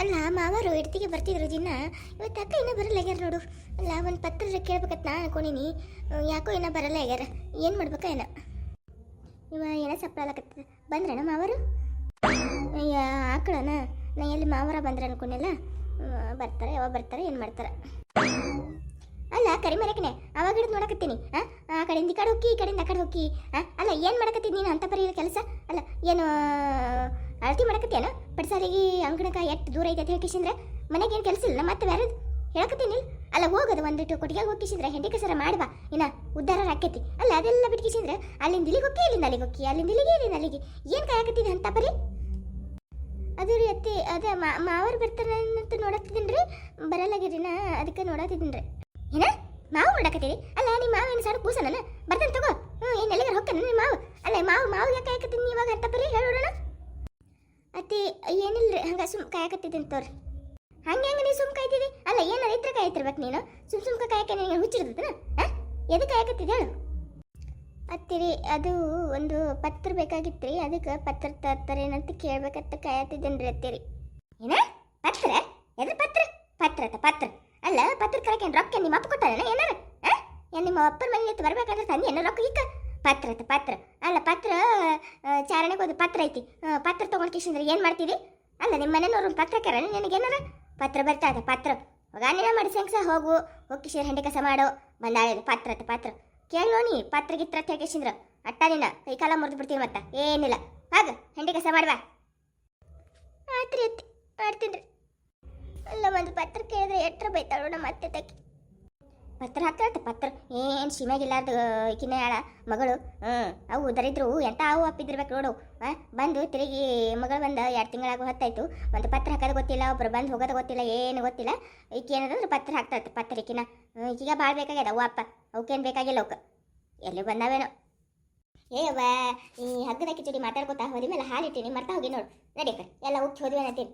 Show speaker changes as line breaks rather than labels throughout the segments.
ಅಲ್ಲ, ಮಾವರು ಹಿಡ್ತಿಗೆ ಬರ್ತಿದ್ರು ದಿನ. ಇವತ್ತು ಅಕ್ಕ ಇನ್ನೂ ಬರಲ್ಲ ಆಗ್ಯಾರ ನೋಡು. ಅಲ್ಲ, ಒಂದು ಪತ್ರ ಕೇಳ್ಬೇಕಂತ ನಾ ಅನ್ಕೊಂಡಿನಿ. ಯಾಕೋ ಇನ್ನೂ ಬರಲ್ಲ ಆಗ್ಯಾರ. ಏನು ಮಾಡ್ಬೇಕ ಏನ? ಇವ ಏನೋ ಸಪ್ಲಾಲಕತ್ತ ಬಂದ್ರಣ ಮಾವರು? ಆಕಳನ? ನಾ ಎಲ್ಲಿ ಮಾವರ ಬಂದ್ರೆ ಅನ್ಕೊಂಡಿಲ್ಲ. ಬರ್ತಾರೆ, ಯಾವಾಗ ಬರ್ತಾರೆ, ಏನು ಮಾಡ್ತಾರೆ? ಅಲ್ಲ ಕರಿಮರಕನೆ ಅವಾಗ ಹಿಡಿದು ನೋಡಕತ್ತೀನಿ. ಹಾಂ ಆ ಕಡೆಯಿಂದ ಈ ಕಡೆ ಹೋಗಿ, ಈ ಕಡೆಯಿಂದ ಆ ಕಡೆ ಹೋಗಿ. ಹಾಂ ಅಲ್ಲ, ಏನು ಮಾಡಕತ್ತೀನಿ ನೀನು ಅಂತ ಬರೀ ಕೆಲಸ? ಅಲ್ಲ, ಏನು ಅಳತಿ ಮಾಡಕತ್ತೇನ ಪಡಿಸಾರಿಗೆ ಅಂಗಣಕ ಎಷ್ಟು ದೂರ ಐತೆ ಅಂತ ಹೇಳ್ಕಿಸಿಂದ್ರೆ ಮನೆಗೆ ಏನು ಕೆಲಸ ಇಲ್ಲ ಮತ್ತೆ ಬೇರೆ ಹೇಳಕತ್ತೀನಿ ಅಲ್ಲ ಹೋಗೋದು ಒಂದಿಟ್ಟು ಕೊಟ್ಟಿಗೆ ಹೋಗಿಸಿದ್ರೆ ಹೆಂಡಿ ಕಸರ ಮಾಡ್ಬಾ ಇನ್ನ ಉದ್ಧಾರ ಆಕೈತಿ ಅಲ್ಲ ಅದೆಲ್ಲ ಬಿಟ್ಕಿಸಿದ್ರೆ ಅಲ್ಲಿಂದ ಇಲ್ಲಿಗೆ ಹೋಗಿ ಇಲ್ಲಿಂದ ಅಲ್ಲಿಗೆ ಹೋಗಿ ಅಲ್ಲಿಂದ ಇಲ್ಲಿಗೆ, ಇಲ್ಲಿಂದ ಅಲ್ಲಿಗೆ? ಏನು ಕಾಯಕತ್ತಿದೆ ಅಂತ ಬರೀ? ಅದು ರೀ ಅತ್ತೆ, ಅದೇ ಮಾವರು ಬರ್ತಾರೆ ಅಂತ ನೋಡತ್ತಿದ್ದೀನಿ ರೀ ಬರಲ್ಲಾಗಿರಿ ನಾ ಅದಕ್ಕೆ ನೋಡತ್ತಿದ್ದೀನಿ ರೀ ಏನ? ಮಾವು ನೋಡಕತ್ತೀರಿ? ಅಲ್ಲ ನಿಮ್ಮ ಮಾವ ಏನು ಸಣ್ಣ ಕೂಸನ ಬರ್ತಾನೆ ತಗೋ. ಹ್ಞೂ ಏನು ಎಲ್ಲಿಗಾರ ನಿಮ್ಮ ಮಾವು? ಅಲ್ಲ ಮಾವು ಮಾವು ಯಾಕೆ ಕಾಯಕತ್ತೀನಿ ಇವಾಗ ಅಂತ ಬರೀ ಹೇಳೋಣ ಅತ್ತಿ ಏನಿಲ್ಲ ಹಂಗೆ ಸುಮ್ ಕಾಯಕತ್ತಿದ್ದೀನಿ ತೋರಿ. ಹಂಗೆ ಹಂಗೆ ನೀ ಸುಮ್ ಕಾಯ್ತಿದ್ದಿ ಅಲ್ಲ ಏನು ರೈತರ ಕಾಯ್ತಿರ್ಬೇಕು ನೀನು. ಸುಮ್ ಸುಮ್ಕ ಕಾಯಕ ನಿನಗೆ ಹುಚ್ಚಿರ್ತದನ ಹಾಂ? ಎದಕ್ಕೆ ಕಾಯಕತ್ತಿದ್ದೆ ಹೇಳು? ಅತ್ತಿರಿ, ಅದು ಒಂದು ಪತ್ರ ಬೇಕಾಗಿತ್ತು ಅದಕ್ಕೆ ಪತ್ರ ತರ್ತಾರೇನಂತ ಕೇಳ್ಬೇಕಂತ ಕಾಯತ್ತಿದ್ದೇನೆ ರೀ ಅತ್ತಿರಿ. ಏನ? ಪತ್ರ? ಎದ್ರ ಪತ್ರ? ಪತ್ರ ಅತ್ತ, ಪತ್ರ. ಅಲ್ಲ ಪತ್ರ ಕರಕ್ಕೆ ರೊಕ್ಕ ನಿಮ್ಮ ಅಪ್ಪ ಕೊಟ್ಟಾರೇನ? ಏನಾರ? ಏನು ನಿಮ್ಮ ಅಪ್ಪನ ಮನೆ ಬರ್ಬೇಕಾದ್ರೆ ತಂದೆ ಏನೋ ರೊಕ್ಕ ಈಗ ಪತ್ರ ಅತ್ತ ಪತ್ರ. ಅಲ್ಲ, ಪತ್ರ ಚಾರಣೆಗೆ ಒಂದು ಪತ್ರ ಐತಿ. ಪತ್ರ ತೊಗೊಂಡು ಕಿಶಂದ್ರೆ, ಏನು ಮಾಡ್ತೀವಿ ಅಲ್ಲ ನಿಮ್ಮ ಮನೆಯವ್ರು ಪತ್ರ ಕರ ನಿನಗೇನಾರ ಪತ್ರ ಬರ್ತಾ ಇದೆ, ಪತ್ರ. ಹೋಗಾನಿನ ಮಾಡಿ ಸಂಕ್ಸ ಹೋಗು. ಹೋಗಿ ಕಿಶೋರ್ ಹೆಂಡೆ ಕಸ ಮಾಡೋ. ಬಂದಾಳೆ ಪತ್ರ ಅತ್ತ ಪತ್ರ. ಕೇಳೋ ನೀ, ಪತ್ರ ಗಿತ್ರ ಅಂತ ಹೇಳ್ಕೇಶಿಂದ್ರ ಅಟ್ಟ ನಿನ್ನ ಕೈ ಕಾಲ ಮುರಿದು ಬಿಡ್ತೀನಿ ಮತ್ತೆ. ಏನಿಲ್ಲ. ಹಾಗ, ಹೆಂಡೆ ಕಸ ಮಾಡ್ವಾ ಆತ್ರಿ ಅತ್ತಿ ಮಾಡ್ತೀನಿ ಅಲ್ಲ, ಒಂದು ಪತ್ರ ಕೇಳಿದ್ರೆ ಎಟ್ರ ಬೈತಾಳು ಮತ್ತೆ ತಕ್ಕಿ. ಪತ್ರ ಹಾಕ್ತಾರತ್ತ ಪತ್ರ. ಏನು ಶಿಮ್ಯಾಗಿಲ್ಲಾರ್ದು ಈಕಿನ ಹೇಳ ಮಗಳು? ಹ್ಞೂ ಅವು ದರಿದ್ರು ಎಂಥ ಅವು ಅಪ್ಪಿದಿರ್ಬೇಕು ನೋಡು. ಹಾಂ ಬಂದು ತಿರುಗಿ ಮಗಳು ಬಂದು ಎರಡು ತಿಂಗಳಾಗ ಹೊತ್ತಾಯ್ತು. ಒಂದು ಪತ್ರ ಹಾಕೋದು ಗೊತ್ತಿಲ್ಲ, ಒಬ್ರು ಬಂದು ಹೋಗೋದು ಗೊತ್ತಿಲ್ಲ, ಏನು ಗೊತ್ತಿಲ್ಲ. ಈಕೆ ಏನಂದ್ರೆ ಪತ್ರ ಹಾಕ್ತಾಳತ್ತ ಪತ್ರ ಈಕಿನ. ಈಗೀಗ ಭಾಳ ಬೇಕಾಗ್ಯದ ಅವು ಅಪ್ಪ. ಅವಕ್ಕೇನು ಬೇಕಾಗಿಲ್ಲ ಅವಕ್ಕೆ ಎಲ್ಲಿ ಬಂದಾವೇನೋ. ಏ ಅವ್ವ, ಈ ಹಗ್ಗದ ಕಿಚಡಿ ಮಾತಾಡ್ಕೊತಾ ಹೋದ ಮೇಲೆ ಹಾಲಿಟ್ಟಿನಿ ಮರ್ತಾ ಹೋಗಿ ನೋಡು. ನಡಿ ಕಡೆ. ಎಲ್ಲ ಉಕ್ಕಿ ಹೋದ್ವಿ
ಅನ್ನತೀನಿ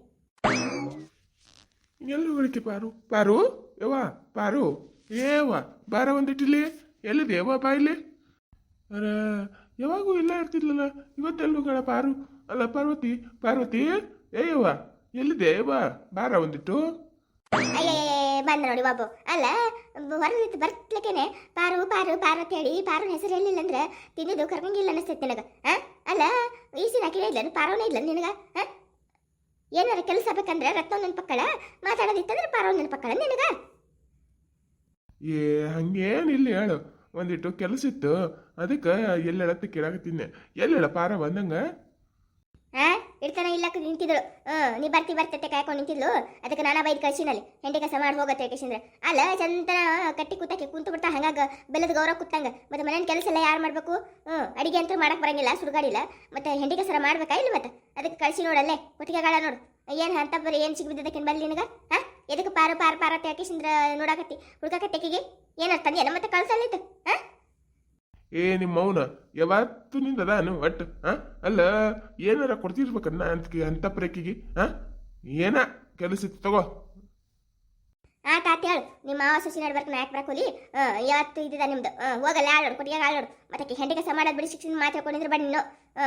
ಎಲ್ಲರೂ ಪಾರು? ಪಾರು? ಯವ್ವ, ಪಾರು? ಏವ ಬಾರ ಒಂದಿಟ್ಟಿಲಿ? ಎಲ್ಲಿದೆ ಯವ್ವ ಬಾ ಇಲ್ಲಿ ಅರ, ಯಾವಾಗೂ ಇಲ್ಲ ಇರ್ತಿರ್ಲಿಲ್ಲ ಇವತ್ತೆಲ್ಲೂ ಹೋಗೋಣ ಪಾರು? ಅಲ್ಲ, ಪಾರ್ವತಿ ಪಾರ್ವತಿ? ಏ ಎಲ್ಲ ಎಲ್ಲಿದೆ ಯವ್ವ ಬಾರ ಒಂದಿಟ್ಟು.
ಅಯ್ಯೇ, ಬಂದ ನೋಡಿ ಬಾಬು. ಅಲ್ಲ ಹೊರಲಿದ್ದು ಬರ್ತಲಿಕ್ಕೇನೆ ಪಾರು ಪಾರು ಪಾರು ಅಂತ ಹೇಳಿ ಪಾರು ಹೆಸರು ಹೇಳಿಲ್ಲ ಅಂದ್ರೆ ತಿಂದಿದ್ದು ಕರ್ಕಂಗಿಲ್ಲ ಅನಿಸ್ತೈತೆ ನಿನಗ? ಅಲ್ಲ ಈಸಿ ಹಾಕಿನೇ ಇಲ್ಲ ಪಾರವನೇ ಇಲ್ಲ ನಿನಗ? ಏನಾರ ಕೆಲಸ ಬೇಕಂದ್ರೆ ರತ್ನ ನೆನ್ಪಕ್ಕಳ ಮಾತಾಡೋದಿತ್ತಂದ್ರೆ ನನ್ನ ಪಕ್ಕಳ ನಿನಗ?
ಏ ಹಂಗೇನಿಲ್ಲ ಹೇಳು. ಒಂದಿಟ್ಟು ಕೆಲಸ ಇತ್ತು. ಅದಕ್ಕೆ ಎಲ್ಲೆಳತ್ತ ಕೇಳಾಕತ್ತಿದ್ನೆ ಎಲ್ಲೆಳ ಪಾರ ಬಂದಂಗ?
ಆ ಇಡ್ತಾನ ಇಲ್ಲ ನಿಂತಿದ್ಳು ಆ, ನೀ ಬರ್ತಿ ಬರ್ತತೆ ಕಾಯ್ಕೊಂಡು ನಿಂತಿದ್ಲು. ಅದಕ್ಕೆ ನಾನಾ ಬೈದು ಕಳ್ಸಿನಲ್ಲಿ ಹೆಂಡಿ ಕಸ ಮಾಡಿ ಹೋಗತ್ತೆ ಯಾಕೆಂದ್ರೆ ಅಲ್ಲ ಚಂತನ ಕಟ್ಟಿ ಕೂತಕ್ಕೆ ಕುಂತು ಬಿಡ್ತಾ ಹಂಗಾಗ ಬೆಲ್ಲದ ಗೌರವ ಕೂತಂಗ. ಮತ್ತೆ ಮನೇನ ಕೆಲಸ ಎಲ್ಲ ಯಾರು ಮಾಡ್ಬೇಕು? ಹ್ಮ್ ಅಡಿಗೆ ಅಂತೂ ಮಾಡಕ್ಕೆ ಬರಂಗಿಲ್ಲ ಸುಡುಗಾಡಿಲ್ಲ ಮತ್ತೆ ಹೆಂಡಿ ಕಸರ ಮಾಡ್ಬೇಕಾ ಇಲ್ಲ ಮತ್ತೆ? ಅದಕ್ಕೆ ಕಳ್ಸಿ ನೋಡಲ್ಲೇ. ಕೊಟ್ಟಿಗೆಗಾಳ ನೋಡು. ಏನ್ ಅಂತ ಬರೀ ಏನ್ ಸಿಗ್ಬಿದ್ದಕ್ಕೆ ಬಲ್ಲಿ ನಿನಗ? ಹಾ ಎದಕ್ಕೆ ಪಾರ ಪಾರ ಪಾರ ಅಂತ ಯಾಕೆಂದ್ರ ನೋಡಾಕತ್ತಿ? ಹುಡ್ಕಾಕತ್ತೆಕಿಗೆ ಅರ್ಥ ಏನ ಮತ್ತೆ ಕಳ್ಸಲ್ಲಿತ್ತು ಹಾ
ಏ ನಿಮ್ಮ ಮೌನ ಯಾವತ್ತು ನಿಂದ ಅದಾನು ಒಟ್ಟು ಆ? ಅಲ್ಲ ಏನಾರ ಕೊಡ್ತಿರ್ಬೇಕನ್ನ ಅಂತ ಅಂತ ಪ್ರೇಕಿಗೆ ಆ? ಏನ ಕೆಲಸ ಇತ್ತು ತಗೋ.
ಆ ತಾತ ಹೇಳು. ನಿಮ್ಮ ಮಾವ ಸಸಿ ನಡ್ಬರ್ಕ್ ನಾ ಯಾಕೆ ಬರಕೋಲಿ ಯಾವತ್ತು ಇದ್ದಿದ ನಿಮ್ದು. ಹೋಗಲ್ಲ ಆಳೋಡು ಕೊಟ್ಟಿಗೆ ಆಳೋಡು ಮತ್ತೆ ಹೆಂಡಿಗೆ ಸಮಾಡೋದು ಮಾಡೋದು ಬಿಡಿ ಶಿಕ್ಷಣ ಮಾತು ಹೇಳ್ಕೊಂಡಿದ್ರೆ ಬನ್ನಿ ನೀನು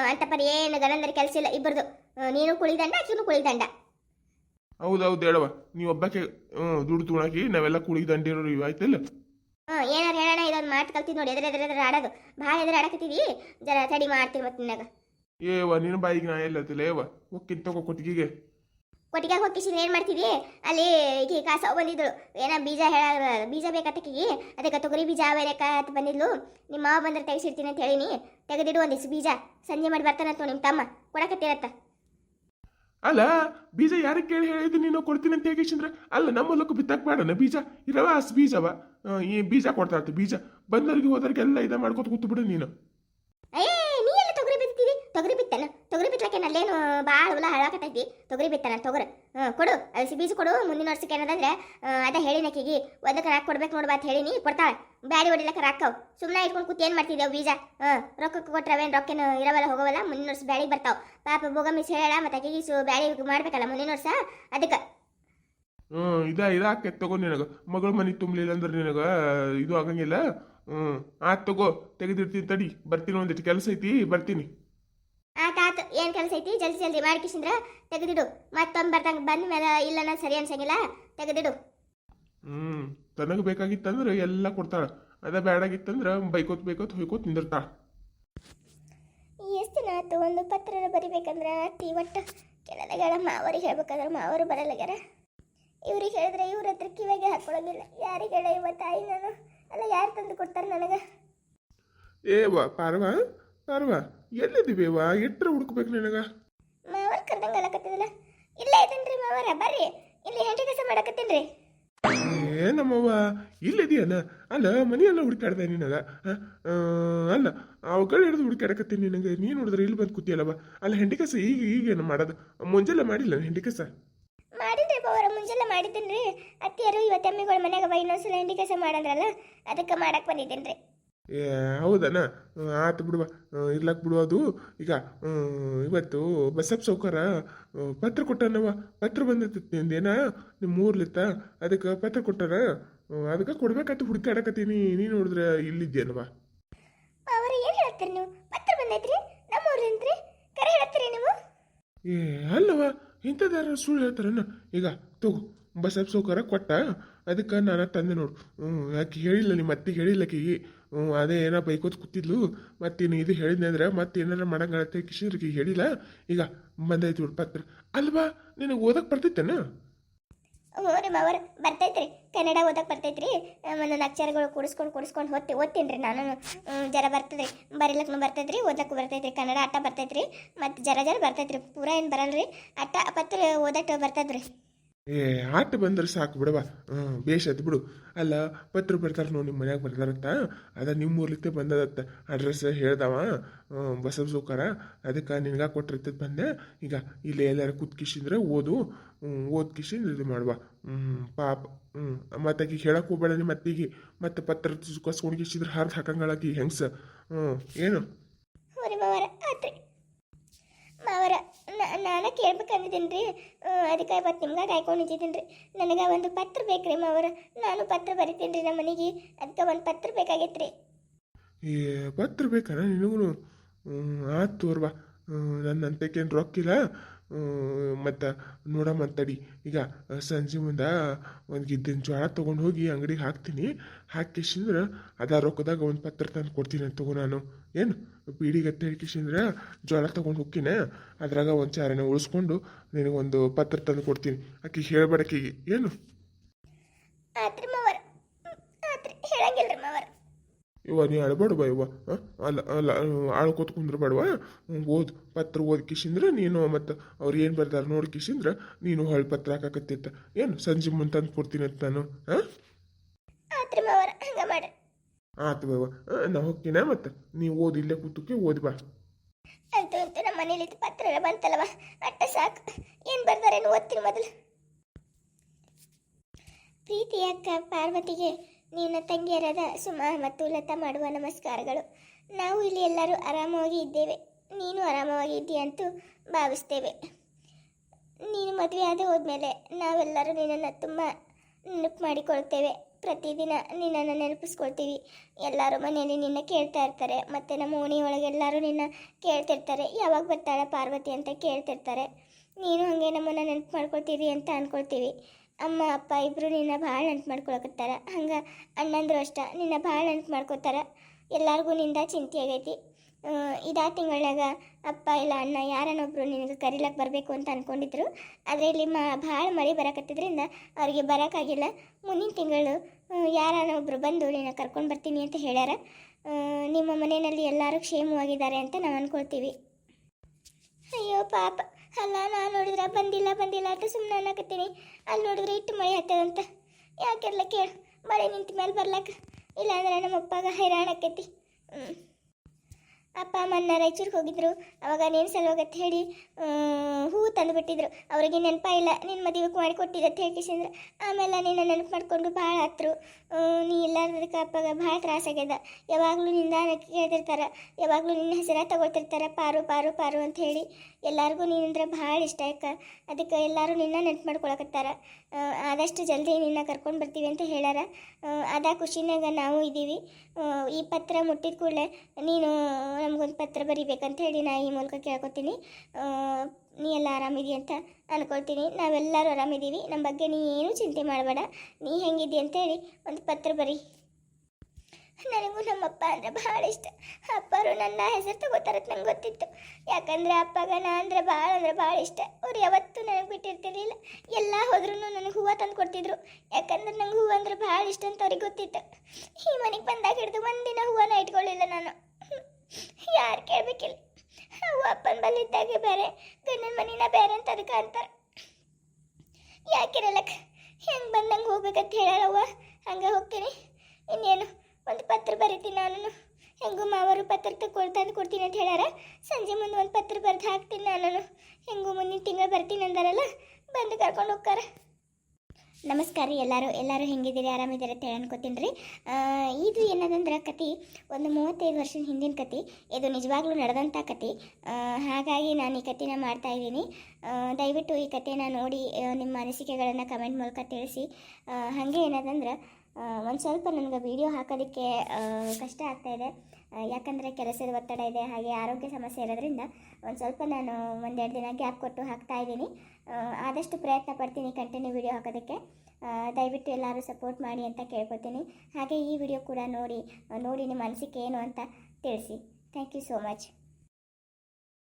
ಅಂತ ಪರಿ ಏನು ಗಣಂದರ ಕೆಲಸ ಇಲ್ಲ ಇಬ್ಬರದು. ನೀನು ಕುಳಿದಂಡ ಇವನು ಕುಳಿದಂಡ.
ಹೌದೌದು ಹೇಳವ ನೀವು ಒಬ್ಬಕ್ಕೆ ಹ್ಞೂ ದುಡ್ಡು ತುಣಾಕಿ ನಾವೆಲ್ಲ ಕುಳಿ ದಂಡಿರೋರು ಇವಾಯ್ತಲ್ಲ
ಹಾಂ ಏನಾರು ಹೇಳೋಣ ಇದೊಂದು ಮಾತು ಕಲ್ತಿದ್ ನೋಡಿ. ಎದುರು ಎದುರು ಎದುರು ಆಡೋದು. ಭಾಳ ಎದ್ರ ಆಡಕತ್ತಿದಿ. ಜರ ತಡಿ ಮಾಡ್ತೀವಿ ಮತ್ತೆ ನಿನ್ನಾಗ.
ಏವ ನಿನ್ನ ಬಾಯಿಗೆ ನಾ ಎಲ್ಲತ್ತಿಲ್ಲ ಏವ ಹೋಗ್ಕಿಂತ ತಗೋ ಕೊಟ್ಟಿಗೆಗೆ.
ಕೊಟ್ಟಿಗೆಗೆ ಹೋಗಿಸಿ ಏನು ಮಾಡ್ತೀವಿ ಅಲ್ಲಿ ಈಗ ಕಾಸ ಬಂದಿದ್ರು ಏನೋ ಬೀಜ ಹೇಳ ಬೀಜ ಬೇಕತ್ತಕ್ಕಿಗೆ ಅದಕ್ಕೆ ತೊಗರಿ ಬೀಜ ಬೇರೆಕ ಅಂತ ಬಂದಿದ್ಲು. ನಿಮ್ಮ ಮಾವ ಬಂದ್ರೆ ತೆಗೆಸಿರ್ತೀನಿ ಅಂತ ಹೇಳಿನಿ. ತೆಗೆದಿಡು ಒಂದಿಷ್ಟು ಬೀಜ. ಸಂಜೆ ಮಾಡಿ ಬರ್ತಾನಂತ ನಿಮ್ಮ ತಮ್ಮ. ಕೊಡಕತ್ತಿರತ್ತ?
ಅಲ್ಲ, ಬೀಜ ಯಾರಿಗೆ ಕೇಳಿ ಹೇಳಿದ್ರು ನೀನು ಕೊಡ್ತೀನಿ ಅಂತ ಹೇಗಿಸಿಂದ್ರ ಅಲ್ಲ, ನಮ್ಮ ಹೊಲಕ್ಕೂ ಬಿತ್ತಕ್ ಮಾಡೋಣ, ಬೀಜ. ಇರವ ಅಸ್ ಬೀಜವ ಈ ಬೀಜ ಕೊಡ್ತಾ ಇರ್ತೀವಿ, ಬೀಜ. ಬಂದವ್ರಿಗೆ ಹೋದವ್ರಿಗೆಲ್ಲ ಇದ ಮಾಡ್ಕೊತ ಕೂತು ಬಿಡು ನೀನು
ಏ ನೀ ಎಲ್ಲ ತೊಗರಿ ಬಿತ್ತೀವಿ ತೊಗರಿ ಬಿತ್ತನ? ತೊಗರಿ ಬಿತ್ತಲಕ್ಕೆ ಅಲ್ಲೇನು ಭಾಳ ಹೊಲ ಹಾಳಾಕತ್ತೈತಿ? ತೊಗರಿ ಬಿತ್ತನ ತೊಗರಿ? ಹ್ಞೂ ಕೊಡು. ಅಲಸಿ ಬೀಜ ಕೊಡು. ಮುಂದಿನ ವರ್ಷಕ್ಕೆ ಏನದಂದ್ರೆ ಅದ ಹೇಳಿನಕಿಗಿ ಒಂದಕ್ಕೆ ರಾಕ್ ಕೊಡ್ಬೇಕು ನೋಡ್ಬಾ ಅಂತ ಹೇಳಿನಿ, ಕೊಡ್ತಾಳೆ. ಬ್ಯಾಡಿ ಹೊಡಿಲಕ್ಕ ರಾಕವು ಸುಮ್ಮನೆ ಇಟ್ಕೊಂಡು ಕೂತ್ ಏನು ಮಾಡ್ತಿದ್ದೇವೆ ಬೀಜ? ಹಾಂ ರೊಕ್ಕಕ್ಕೆ ಕೊಟ್ರವೇನು ರೊಕ್ಕೇನು ಇರವಲ್ಲ, ಹೋಗೋವಲ್ಲ, ಮುಂದಿನ ವರ್ಷ ಬ್ಯಾಡಿಗೆ ಬರ್ತಾವೆ. ಪಾಪ ಭೋಗ ಮಿಸ್ ಹೇಳ ಮತ್ತೆ ಅಕ್ಕಿಗೆ ಸು ಬ್ಯಾಳಿ ಮಾಡ್ಬೇಕಲ್ಲ ಮುಂದಿನ ವರ್ಷ? ಅದಕ್ಕೆ.
ಹ್ಞೂ ಇದ ಇದಾಕೆ ತಗೋ ನಿನಗ. ಮಗಳ ಮನೆ ತುಂಬಲಿಲ್ಲ ಅಂದ್ರೆ ನಿನಗ, ಇದು ಆಗಂಗಿಲ್ಲ. ಹ್ಞೂ ಆತ್ ತಗೋ. ತೆಗೆದಿರ್ತೀನಿ ತಡಿ. ಬರ್ತೀನಿ ಒಂದಿಷ್ಟು ಕೆಲಸ ಐತಿ, ಬರ್ತೀನಿ.
ಏನು ಕೆಲಸ ಐತಿ? ಜಲ್ದಿ ಜಲ್ದಿ ಮಾಡ್ಕಿಸಿಂದ್ರ ತೆಗೆದಿಡು. ಮತ್ತೊಂದು ಬರ್ದಂಗೆ ಬಂದ ಮೇಲೆ ಇಲ್ಲ ನಾ ಸರಿ ಅನ್ಸಂಗಿಲ್ಲ ತೆಗೆದಿಡು.
ಹ್ಞೂ ತನಗೆ ಬೇಕಾಗಿತ್ತಂದ್ರೆ ಎಲ್ಲ ಕೊಡ್ತಾಳ. ಅದ ಬೇಡಾಗಿತ್ತಂದ್ರೆ ಬೈಕೋತ್ ಬೈಕೋತ್ ಹೊಯ್ಕೋತ್ ನಿಂದಿರ್ತಾಳ.
ಎಷ್ಟು ದಿನ ಆಯ್ತು ಒಂದು ಪತ್ರ ಬರಿಬೇಕಂದ್ರೆ ಅತ್ತಿ ಒಟ್ಟು ಕೆಳಗಡೆ ಮಾವರಿಗೆ ಹೇಳ್ಬೇಕಂದ್ರೆ ಮಾವರು ಬರಲಾಗ್ಯಾರ ಇವ್ರಿಗೆ ಹೇಳಿದ್ರೆ ಇವ್ರ ಹತ್ರ ಕಿವಿಗೆ ಹಾಕೊಳ್ಳೋದಿಲ್ಲ ಯಾರಿಗೆ ಹೇಳ ಇವ ತಾಯಿ ನಾನು? ಅಲ್ಲ ಯಾರು ತಂದು ಕೊಡ್ತಾರೆ ನನಗೆ?
ಏ ಪಾರ್ವ ಪಾರ್ವ. ಎಲ್ಲಿದ್ದೀವೇವ ಎಟ್ರ ಹುಡುಕ್ಬೇಕು ನಿನಗ?
ಮಾವರ್ ಕರ್ದಂಗೆ ಅಲ್ಲಕತ್ತಿದಲ್ಲ ಇಲ್ಲ ಇದನ್ರಿ ಮಾವರ ಬರ್ರಿ. ಇಲ್ಲಿ ಹೆಂಡಿ ಕೆಲಸ ಮಾಡಕತ್ತೀನ್ರಿ
ಏ ನಮ್ಮವ್ವ ಇಲ್ಲಿದೆಯನ ಅಲ್ಲ? ಮನೆಯೆಲ್ಲ ಹುಡುಕಾಡ್ದೆ ನಿನಗ. ಅಲ್ಲ ಅವಗಳು ಹಿಡಿದು ಹುಡುಕಾಡಕತ್ತೀನಿ ನಿನಗೆ. ನೀನು ನೋಡಿದ್ರೆ ಇಲ್ಲಿ ಬಂದು ಕೂತಿಯಲ್ಲವ ಅಲ್ಲ ಹೆಂಡಿ ಕಸ ಈಗ ಈಗೇನು ಮಾಡೋದು? ಮುಂಜಾನೆ ಮಾಡಿಲ್ಲ ಹೆಂಡಿ ಕಸ
ಮಾಡಿದ್ರಿ ಬವರ ಮುಂಜಾನೆ ಮಾಡಿದ್ದೀನಿ ರೀ. ಅತ್ತಿಯರು ಇವತ್ತು ಎಮ್ಮಿಗಳ ಮನ್ಯಾಗ ಇನ್ನೊಂದ್ಸಲ ಹೆಂಡಿ ಕೆಲಸ ಮಾಡಂದ್ರಲ್ಲ ಅದಕ್ಕೆ ಮಾಡಕ್ ಬಂದಿದ್ದೀನ್ರಿ
ಏ ಹೌದನ ಆತು ಬಿಡುವ. ಇರ್ಲಕ್ ಬಿಡುವ ಅದು. ಈಗ ಇವತ್ತು ಬಸಪ್ಪ ಸೌಕರ ಪತ್ರ ಕೊಟ್ಟನವ. ಪತ್ರ ಬಂದಿರ್ತೈತಿ ನಿಂದೇನ? ನಿಮ್ಮ ಊರ್ಲಿತ್ತ. ಅದಕ್ಕೆ ಪತ್ರ ಕೊಟ್ಟಾರ? ಅದಕ್ಕೆ ಕೊಡ್ಬೇಕಂತ ಹುಡುಕಾಡಕತ್ತೀನಿ ನೀನು ನೋಡಿದ್ರೆ ಇಲ್ಲಿದ್ದೇನವ?
ಅವ್ರ ಏನು ಹೇಳ್ತೀರಿ ನೀವು? ಪತ್ರ ಬಂದೈತ್ರಿ? ನಮ್ಮ ಊರಿಂದ್ರಿ ಕರೆ ಹೇಳ್ತೀರಿ ನೀವು?
ಏ ಅಲ್ಲವ. ಇಂಥದ್ದಾರ ಸುಳ್ಳು ಹೇಳ್ತಾರನ ಈಗ ತಗೋ ಬಸಪ್ಪ ಸೌಕರ ಕೊಟ್ಟ. ಅದಕ್ಕೆ ನಾನು ತಂದೆ ನೋಡು. ಹ್ಞೂ ಯಾಕೆ ಹೇಳಿಲ್ಲ ನಿಮ್ಮ ಅತ್ತಿಗೆ ಹೇಳಿಲ್ಲ ಆಕಿಗೆ ಹ್ಞೂ ಅದೇ ಏನೋ ಬೈಕೋತ್ ಕೂತಿದ್ಲು. ಮತ್ತೇನು ಇದು ಹೇಳಿದ್ನೆ ಅಂದ್ರೆ ಮತ್ತೆ ಏನಾರ ಮಾಡಂಗತ್ತೆ ಕಿಶೋರ್ಗೆ ಹೇಳಿಲ್ಲ. ಈಗ ಬಂದೈತಿ ಬಿಡು ಪತ್ರ. ಅಲ್ವಾ? ನಿನಗೆ ಓದಕ್ಕೆ ಬರ್ತೈತೇನ?
ಹ್ಞೂ ರೀ ಮಾವರ್ ಬರ್ತೈತ್ರಿ. ಕನ್ನಡ ಓದಕ್ ಬರ್ತೈತ್ರಿ. ಒಂದೊಂದು ಅಕ್ಷರಗಳು ಕೂಡಿಸ್ಕೊಂಡು ಕೂಡಿಸ್ಕೊಂಡು ಓದ್ತಿ ಓದ್ತೀನಿ ರೀ ನಾನು. ಜರ ಬರ್ತದ್ರಿ ಬರ್ತೈತೆ ಬರ್ತೈತ್ರಿ ಓದಕ್ಕೂ ಬರ್ತೈತ್ರಿ. ಕನ್ನಡ ಅಟ್ಟ ಬರ್ತೈತ್ರಿ. ಮತ್ತು ಜರ ಜರ ಬರ್ತೈತ್ರಿ. ಪೂರಾ ಏನು ಬರಲ್ರಿ. ಆಟ, ಪತ್ರ ಓದಕ್ಕೆ ಬರ್ತದ್ರಿ.
ಏ ಆಟ ಬಂದ್ರೆ ಸಾಕು ಬಿಡವ ಹ್ಞೂ ಬೇಷ್ ಆಯ್ತು, ಬಿಡು. ಅಲ್ಲ, ಪತ್ರ ಬರ್ತಾರೆ ನೋಡಿ ನಿಮ್ಮ ಮನ್ಯಾಗ ಬರ್ತಾರಂತ ಅದ ನಿಮ್ಮ ಊರ್ಲಿತ್ತೆ ಬಂದದತ್ತ. ಅಡ್ರೆಸ್ ಹೇಳ್ದವ ಬಸವ ಸೌಕಾರ. ಅದಕ್ಕೆ ನಿನಗೆ ಕೊಟ್ಟಿರ್ತದ ಬಂದೆ ಈಗ ಇಲ್ಲಿ ಎಲ್ಲಾರು ಕೂತ್ಕಿಸಿದ್ರೆ ಓದು. ಓದ್ ಕಿಸಿಂದ ಇದು ಮಾಡುವ. ಪಾಪ. ಹ್ಞೂ ಮತ್ತೆ ಆಕಿಗೆ ಹೇಳಕ್ಕೆ ಹೋಗ್ಬೇಡ ನಿಮ್ಮ ಅತ್ತಿಗೆ. ಮತ್ತೆ ಪತ್ರ ಕಸ್ಕೊಂಡು ಕಿಸಿದ್ರೆ ಹರ್ದು ಹಾಕಂಗಳಾಕಿ ಹೆಂಗ್ಸ? ಹ್ಞೂ ಏನು?
ಮಾವರ ನಾನು ಕೇಳ್ಬೇಕಂದಿದ್ದೀನಿ ರೀ ಅದಕ್ಕೆ ಇವತ್ತು ನಿಮ್ಗೆ ಕಾಯ್ಕೊಂಡು ನಿಂತಿದ್ದೀನಿ ರೀ ನನಗೆ ಒಂದು ಪತ್ರ ಬೇಕು ರೀ ಮಾವರ ನಾನು ಪತ್ರ ಬರಿತೀನಿ ರೀ ನಮ್ಮ ಮನೆಗೆ. ಅದಕ್ಕೆ ಒಂದು ಪತ್ರ ಬೇಕಾಗಿತ್ತು ರೀ
ಈ ಪತ್ರ ಬೇಕನ ನಿನಗೂ ಆತು ತೋರ್ವಾ. ನನ್ನ ರೊಕ್ಕ ರೊಕ್ಕಿಲ್ಲ. ಮತ್ತು ನೋಡ ಮಾತಾಡಿ ಈಗ ಸಂಜೆ ಮುಂದೆ ಒಂದು ಗಿದ್ದಿನ ಜ್ವಾಳ ತೊಗೊಂಡು ಹೋಗಿ ಅಂಗಡಿಗೆ ಹಾಕ್ತೀನಿ. ಹಾಕಿಸಿಂದ್ರೆ ಅದ ರೊಕ್ಕದಾಗ ಒಂದು ಪತ್ರ ತಂದು ಕೊಡ್ತೀನಿ ಅಂತ ತಗೋ ನಾನು. ಏನು? ಬೀಡಿಗೆ ಅಂತ ಹೇಳ್ಕಿಸಿಂದ್ರೆ ಜ್ವಾಳ ತೊಗೊಂಡು ಹೋಗ್ತೀನಿ. ಅದ್ರಾಗ ಒಂದು ಚಾರನ ಉಳಿಸ್ಕೊಂಡು ನಿನಗೊಂದು ಪತ್ರ ತಂದು ಕೊಡ್ತೀನಿ. ಆಕೆ ಹೇಳ್ಬೇಡಕ್ಕಿಗೆ ಏನು
ಆತ್ರಿ ಮಾವರ ಆತ್ರಿ ಹೇಳಂಗಿಲ್ಲ ರೀ ಮಾವರ
ಇವ ನೀ ಅಳಬೇಡವ ಇವ? ಅಲ್ಲ ಅಲ್ಲ ಆಳ್ಕೋತ ಕುಂದ್ರಬೇಡವ ಓದ್ ಪತ್ರ ಓದ್ ನೀನು ಮತ್ತು ಅವ್ರು ಏನು ಬರ್ದಾರ ನೋಡಿ ನೀನು ಹೊಳ್ ಪತ್ರ ಹಾಕಕತ್ತಿತ್ತ ಏನು ಸಂಜೆ ಮುಂದೆ ತಂದು ಕೊಡ್ತೀನಿ ಅಂತ ನಾನು ಹಾಂ? ಆತು ಬವ ನಾ ಹೋಗ್ತೀನ ಮತ್ತು? ನೀವು ಓದಿ ಇಲ್ಲೇ ಕೂತುಕಿ ಓದಿ ಬಾ.
ಅಂತೂ ಅಂತೂ ನಮ್ಮ ಮನೇಲಿ ಪತ್ರ ಪತ್ರ ಬಂತಲ್ವ? ಅಟ್ಟ ಸಾಕು. ಏನು ಬರ್ದಾರೇನು ಓದ್ತೀನಿ ಮೊದಲು. ಪ್ರೀತಿ ಅಕ್ಕ ಪಾರ್ವತಿಗೆ ನಿನ್ನ ತಂಗಿಯರಾದ ಸುಮಾ ಮತ್ತು ಲತಾ ಮಾಡುವ ನಮಸ್ಕಾರಗಳು. ನಾವು ಇಲ್ಲಿ ಎಲ್ಲರೂ ಆರಾಮವಾಗಿ ಇದ್ದೇವೆ. ನೀನು ಆರಾಮವಾಗಿ ಇದ್ದೀಯ ಅಂತೂ ಭಾವಿಸ್ತೇವೆ. ನೀನು ಮದುವೆ ಆದ ಹೋದ್ಮೇಲೆ ನಾವೆಲ್ಲರೂ ನಿನ್ನನ್ನು ತುಂಬ ನೆನಪು ಮಾಡಿಕೊಳ್ತೇವೆ. ಪ್ರತಿದಿನ ನಿನ್ನನ್ನು ನೆನಪಿಸ್ಕೊಳ್ತೀವಿ. ಎಲ್ಲರೂ ಮನೆಯಲ್ಲಿ ನಿನ್ನ ಕೇಳ್ತಾ ಇರ್ತಾರೆ. ಮತ್ತು ನಮ್ಮ ಓಣಿಯೊಳಗೆ ಎಲ್ಲರೂ ನಿನ್ನ ಕೇಳ್ತಿರ್ತಾರೆ ಯಾವಾಗ ಬರ್ತಾಳೆ ಪಾರ್ವತಿ ಅಂತ ಕೇಳ್ತಿರ್ತಾರೆ ನೀನು ಹಾಗೆ ನಮ್ಮನ್ನು ನೆನಪು ಮಾಡ್ಕೊಳ್ತೀರಿ ಅಂತ ಅಂದ್ಕೊಳ್ತೀವಿ. ಅಮ್ಮ, ಅಪ್ಪ ಇಬ್ಬರು ನಿನ್ನ ಭಾಳ ನೆನಪು ಮಾಡ್ಕೊಳಕತ್ತಾರ. ಹಂಗೆ ಅಣ್ಣಂದ್ರು ಅಷ್ಟ, ನಿನ್ನ ಭಾಳ ನೆನಪು ಮಾಡ್ಕೋತಾರ. ಎಲ್ಲರಿಗೂ ನಿಂದ ಚಿಂತೆ ಆಗೈತಿ. ಇದಾ ತಿಂಗಳಾಗ ಅಪ್ಪ ಇಲ್ಲ ಅಣ್ಣ ಯಾರನ್ನೊಬ್ರು ನಿನಗೆ ಕರೀಲಕ್ಕೆ ಬರಬೇಕು ಅಂತ ಅಂದ್ಕೊಂಡಿದ್ರು ಆದರೆ ಇಲ್ಲಿ ಮ, ಭಾಳ ಮಳೆ ಬರಕತ್ತಿದ್ರಿಂದ ಅವ್ರಿಗೆ ಬರೋಕ್ಕಾಗಿಲ್ಲ ಮುಂದಿನ ತಿಂಗಳು ಯಾರನ್ನ ಒಬ್ರು ಬಂದು ನಿನ್ನ ಕರ್ಕೊಂಡು ಬರ್ತೀನಿ ಅಂತ ಹೇಳ್ಯಾರ. ನಿಮ್ಮ ಮನೆಯಲ್ಲಿ ಎಲ್ಲರೂ ಕ್ಷೇಮವಾಗಿದ್ದಾರೆ ಅಂತ ನಾವು ಅಂದ್ಕೊಳ್ತೀವಿ ಅಯ್ಯೋ ಪಾಪ. ಅಲ್ಲ, ನಾನು ನೋಡಿದ್ರೆ ಬಂದಿಲ್ಲ ಬಂದಿಲ್ಲ ಅಂತ ಸುಮ್ಮನೆ ಅನ್ನಕತ್ತೀನಿ. ಅಲ್ಲಿ ನೋಡಿದ್ರೆ ಇಟ್ಟು ಮಳೆ ಹತ್ತದಂತ. ಯಾಕೆಲ್ಲ ಕೇಳು. ಮಳೆ ನಿಂತ ಮೇಲೆ ಬರ್ಲಕ್ಕ. ಇಲ್ಲಾಂದ್ರೆ ನಮ್ಮ ಅಪ್ಪಾಗ ಹೈರಾಣ ಆಕೈತಿ. ಹ್ಞೂ ಅಪ್ಪ ಅಮ್ಮನ್ನ ರಾಯಚೂರಿಗೆ ಹೋಗಿದ್ರು. ಅವಾಗ ಸಲುವಾಗತ್ತೆ ಹೇಳಿ ಹೂ ಹೂವು ತಂದು ಬಿಟ್ಟಿದ್ರು. ಅವರಿಗೆ ನೆನಪಿಲ್ಲ ನಿನ್ನ ಮದುವೆಗೆ ಮಾಡಿಕೊಟ್ಟಿದ್ದೆ ಅಂತ ಹೇಳ್ಕಿಸಿದ್ರು ಆಮೇಲೆ ನಿನ್ನ ನೆನಪು ಮಾಡಿಕೊಂಡು ಭಾಳ ಹತ್ರು ನೀ ಇಲ್ಲಾರ್ದಕ್ಕೆ ಅಪ್ಪಗ ಭಾಳ ತ್ರಾಸಾಗ್ಯದ ಯಾವಾಗಲೂ ನಿನ್ನ ಕೇಳ್ತಿರ್ತಾರೆ ಯಾವಾಗಲೂ ನಿನ್ನ ಹೆಸರ ತಗೊಳ್ತಿರ್ತಾರೆ ಪಾರು ಪಾರು ಪಾರು ಅಂತ ಹೇಳಿ. ಎಲ್ಲರಿಗೂ ನೀನಂದ್ರೆ ಭಾಳ ಇಷ್ಟ ಯಾಕ? ಅದಕ್ಕೆ ಎಲ್ಲರೂ ನಿನ್ನ ನೆನ್ಪು ಮಾಡ್ಕೊಳಕತ್ತಾರ. ಆದಷ್ಟು ಜಲ್ದಿ ನಿನ್ನ ಕರ್ಕೊಂಡು ಬರ್ತೀವಿ ಅಂತ ಹೇಳ್ಯಾರ. ಆ, ಅದ ಖುಷಿನಾಗ ನಾವು ಇದ್ದೀವಿ ಈ ಪತ್ರ ಮುಟ್ಟಿದ ಕೂಡಲೇ ನೀನು ನಮಗೊಂದು ಪತ್ರ ಬರಿಬೇಕಂತ ಹೇಳಿ ನಾ ಈ ಮೂಲಕ ಕೇಳ್ಕೊತೀನಿ. ನೀ ಎಲ್ಲ ಆರಾಮಿದಿ ಅಂತ ಅಂದ್ಕೊಳ್ತೀನಿ ನಾವೆಲ್ಲರೂ ಆರಾಮಿದ್ದೀವಿ. ನಮ್ಮ ಬಗ್ಗೆ ನೀ ಏನೂ ಚಿಂತೆ ಮಾಡಬೇಡ. ನೀ ಹೆಂಗಿದ್ದಿ ಅಂತ ಹೇಳಿ ಒಂದು ಪತ್ರ ಬರಿ. ನನಗೂ ನಮ್ಮಪ್ಪ ಅಂದರೆ ಭಾಳ ಇಷ್ಟ. ಅಪ್ಪರು ನನ್ನ ಹೆಸರು ತಗೋತಾರತ್ ನಂಗೆ ಗೊತ್ತಿತ್ತು. ಯಾಕಂದ್ರೆ ಅಪ್ಪಗ ನಾ ಅಂದರೆ ಭಾಳ ಅಂದರೆ ಭಾಳ ಇಷ್ಟ. ಅವ್ರು ಯಾವತ್ತೂ ನನಗೆ ಬಿಟ್ಟಿರ್ತಿರ್ಲಿಲ್ಲ. ಎಲ್ಲ ಹೋದ್ರೂ ನನಗೆ ಹೂವು ತಂದು ಕೊಡ್ತಿದ್ರು. ಯಾಕಂದ್ರೆ ನಂಗೆ ಹೂವು ಅಂದ್ರೆ ಭಾಳ ಇಷ್ಟ ಅಂತ ಅವ್ರಿಗೆ ಗೊತ್ತಿತ್ತು. ಈ ಮನೆಗೆ ಬಂದಾಗ ಹಿಡಿದು ಒಂದಿನ ಹೂವನ ಇಟ್ಕೊಳ್ಳಿಲ್ಲ ನಾನು ಯಾರು ಕೇಳಬೇಕಿಲ್ಲ ಹೂವು ಅಪ್ಪನ ಬಲ್ಲಿದ್ದಾಗೆ ಬೇರೆ ಗಂಡನ ಮನಿನ ಬೇರೆ ಅಂತ ಅದಕ್ಕೆ ಅಂತಾರೆ ಯಾಕಿರಲ್ಲಕ್ಕ ಹೆಂಗೆ ಬಂದಂಗೆ ಹೋಗ್ಬೇಕಂತ ಹೇಳಲ್ಲವ್ವ? ಹಂಗೆ ಹೋಗ್ತೀನಿ. ಇನ್ನೇನು? ಒಂದು ಪತ್ರ ಬರೀತೀನಿ ನಾನು ಹೆಂಗು ಮಾವರು ಪತ್ರ ತಂದು ಕೊಡ್ತೀನಿ ಅಂತ ಹೇಳಾರ. ಸಂಜೆ ಮುಂದೆ ಒಂದು ಪತ್ರ ಬರೆದು ಹಾಕ್ತೀನಿ ನಾನು ಹೆಂಗು ಮುಂದಿನ ತಿಂಗಳು ಬರ್ತೀನಿ ಅಂದಾರಲ್ಲ? ಬಂದು ಕರ್ಕೊಂಡು ಹೋಗ್ತಾರ. ನಮಸ್ಕಾರ ರೀ ಎಲ್ಲರೂ ಎಲ್ಲರೂ ಹೆಂಗಿದ್ದೀರಿ ಆರಾಮಿದ್ದೀರಿ ಅಂತ ಹೇಳಿ ಅನ್ಕೋತೀನಿ ರೀ ಇದು ಏನದಂದ್ರೆ ಕತೆ ಒಂದು ಮೂವತ್ತೈದು ವರ್ಷದ ಹಿಂದಿನ ಕತೆ ಇದು ನಿಜವಾಗ್ಲೂ ನಡೆದಂಥ ಕತೆ ಹಾಗಾಗಿ ನಾನು ಈ ಕತೆನ ಮಾಡ್ತಾ ಇದ್ದೀನಿ. ದಯವಿಟ್ಟು ಈ ಕತೆನ ನೋಡಿ ನಿಮ್ಮ ಅನಿಸಿಕೆಗಳನ್ನು ಕಮೆಂಟ್ ಮೂಲಕ ತಿಳಿಸಿ. ಹಾಗೆ ಏನದಂದ್ರೆ ಒಂದು ಸ್ವಲ್ಪ ನನಗೆ ವಿಡಿಯೋ ಹಾಕೋದಕ್ಕೆ ಕಷ್ಟ ಆಗ್ತಾ ಇದೆ. ಆ, ಯಾಕಂದರೆ ಕೆಲಸದ ಒತ್ತಡ ಇದೆ, ಹಾಗೆ ಆರೋಗ್ಯ ಸಮಸ್ಯೆ ಇರೋದ್ರಿಂದ ಒಂದು ಸ್ವಲ್ಪ ನಾನು ಒಂದೆರಡು ದಿನ ಗ್ಯಾಪ್ ಕೊಟ್ಟು ಹಾಕ್ತಾ ಇದ್ದೀನಿ. ಆದಷ್ಟು ಪ್ರಯತ್ನ ಪಡ್ತೀನಿ ಕಂಟಿನ್ಯೂ ವಿಡಿಯೋ ಹಾಕೋದಕ್ಕೆ. ದಯವಿಟ್ಟು ಎಲ್ಲರೂ ಸಪೋರ್ಟ್ ಮಾಡಿ ಅಂತ ಕೇಳ್ಕೊತೀನಿ ಹಾಗೆ ಈ ವಿಡಿಯೋ ಕೂಡ ನೋಡಿ ನೋಡಿ ನಿಮ್ಮ ಅನಿಸಿಕೆ ಏನು ಅಂತ ತಿಳಿಸಿ. Thank you so much